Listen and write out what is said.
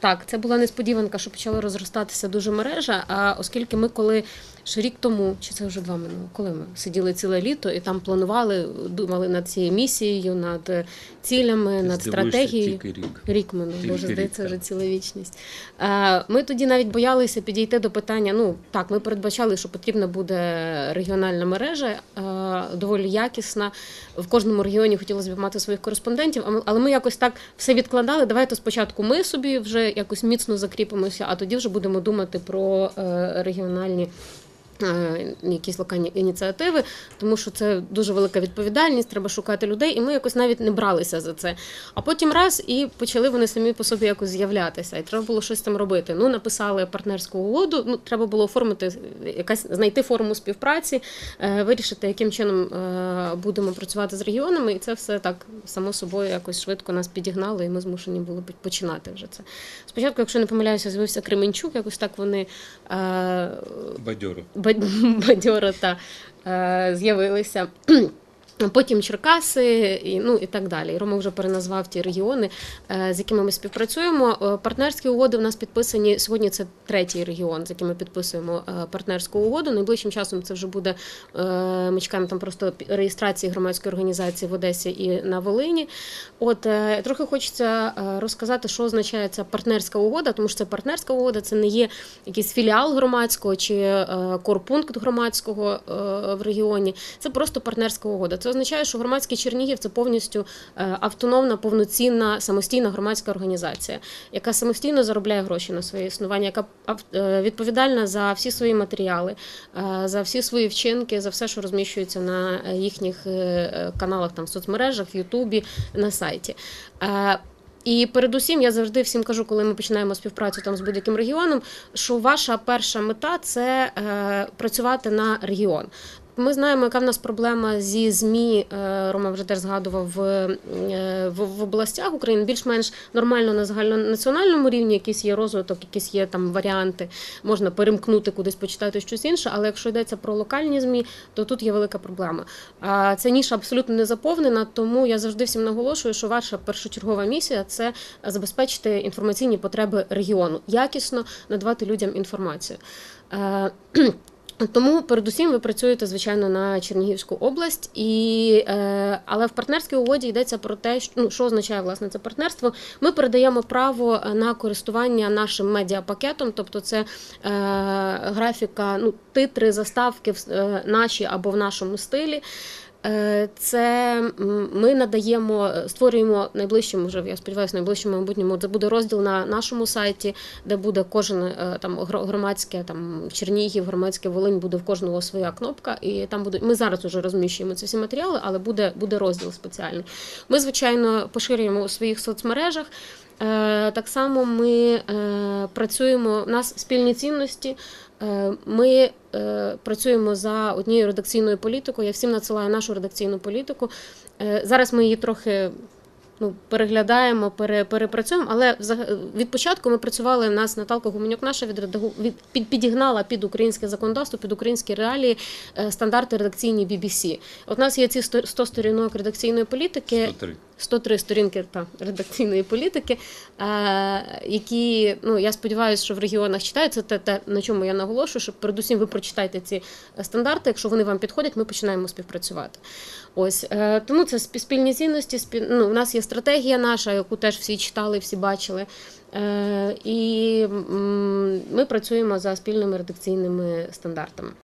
Так, це була несподіванка, що почала розростатися дуже мережа. А оскільки ми коли ще рік тому, чи це вже два минуло, коли ми сиділи ціле літо і там планували, думали над цією місією, над е, цілями, над стратегією. Тільки рік. Рік минув, Тільки боже, здається, вже ціла вічність. Ми тоді навіть боялися підійти до питання. Ну так, ми передбачали, що потрібна буде регіональна мережа, доволі якісна. В кожному регіоні хотілося б мати своїх кореспондентів, але ми якось так все відкладали. Давайте спочатку ми собі вже якось міцно закріпимося, а тоді вже будемо думати про е, регіональні. Е, Якісь локальні ініціативи, тому що це дуже велика відповідальність, треба шукати людей, і ми якось навіть не бралися за це. А потім раз і почали вони самі по собі якось з'являтися, і треба було щось там робити. Ну, написали партнерську угоду. Ну, треба було оформити якась знайти форму співпраці, е, вирішити, яким чином е, будемо працювати з регіонами, і це все так само собою якось швидко нас підігнало, і ми змушені були починати вже це. Спочатку, якщо не помиляюся, з'явився Кременчук, якось так вони. Е, Бадьоро. Бадь- бадьоро та е, з'явилися. Потім Черкаси і ну і так далі. Рома вже переназвав ті регіони, е, з якими ми співпрацюємо. Е, Партнерські угоди в нас підписані сьогодні. Це третій регіон, з яким ми підписуємо е, партнерську угоду. Найближчим часом це вже буде. Ми чекаємо там просто реєстрації громадської організації в Одесі і на Волині. От трохи хочеться розказати, що означає ця партнерська угода, тому що це партнерська угода, це не є якийсь філіал громадського чи корпункт громадського в регіоні. Це просто партнерська угода. Це означає, що громадський Чернігів це повністю е, автономна, повноцінна, самостійна громадська організація, яка самостійно заробляє гроші на своє існування, яка е, відповідальна за всі свої матеріали, е, за всі свої вчинки, за все, що розміщується на їхніх каналах, там в соцмережах, в Ютубі, на сайті. І передусім я завжди всім кажу, коли ми починаємо співпрацю там з будь-яким регіоном, що ваша перша мета це е, працювати на регіон. Ми знаємо, яка в нас проблема зі ЗМІ. е, Рома вже теж згадував е, в, в областях України. Більш-менш нормально на загальнонаціональному рівні якийсь є розвиток, якісь є там варіанти. Можна перемкнути кудись, почитати щось інше. Але якщо йдеться про локальні ЗМІ, то тут є велика проблема. А ця ніша абсолютно не заповнена, тому я завжди всім наголошую, що ваша першочергова місія це забезпечити інформаційні потреби регіону, якісно надавати людям інформацію. Тому передусім ви працюєте звичайно на Чернігівську область, і е, але в партнерській угоді йдеться про те, що ну що означає власне це партнерство. Ми передаємо право на користування нашим медіапакетом, тобто це е, графіка, ну титри, заставки в- е, наші або в нашому стилі. Е, Це ми надаємо, створюємо найближчим, вже я сподіваюся, найближчому майбутньому. Це буде розділ на нашому сайті, де буде кожен е, там громадське, там Чернігів, громадське Волинь, буде в кожного своя кнопка, і там буде. Ми зараз вже розміщуємо ці всі матеріали, але буде, буде розділ спеціальний. Ми, звичайно, поширюємо у своїх соцмережах. Е, Так само ми працюємо, у нас спільні цінності. Е, Ми е, працюємо за однією редакційною політикою. Я всім надсилаю нашу редакційну політику. Е, Зараз ми її трохи ну, переглядаємо, пере, перепрацюємо, але від початку ми працювали. У нас Наталка Гуменюк наша від, під, підігнала під українське законодавство, під українські реалії стандарти редакційні BBC. От у нас є ці 100 100 сторінок редакційної політики. 103. 103 сторінки та редакційної політики, які ну я сподіваюся, що в регіонах читають. Це те, те, на чому я наголошую, що передусім ви прочитайте ці е, стандарти. Якщо вони вам підходять, ми починаємо співпрацювати. Ось е, тому це спі- спільні цінності. Спіль... Ну, у нас є стратегія наша, яку теж всі читали, всі бачили. Е, і ми працюємо за спільними редакційними стандартами.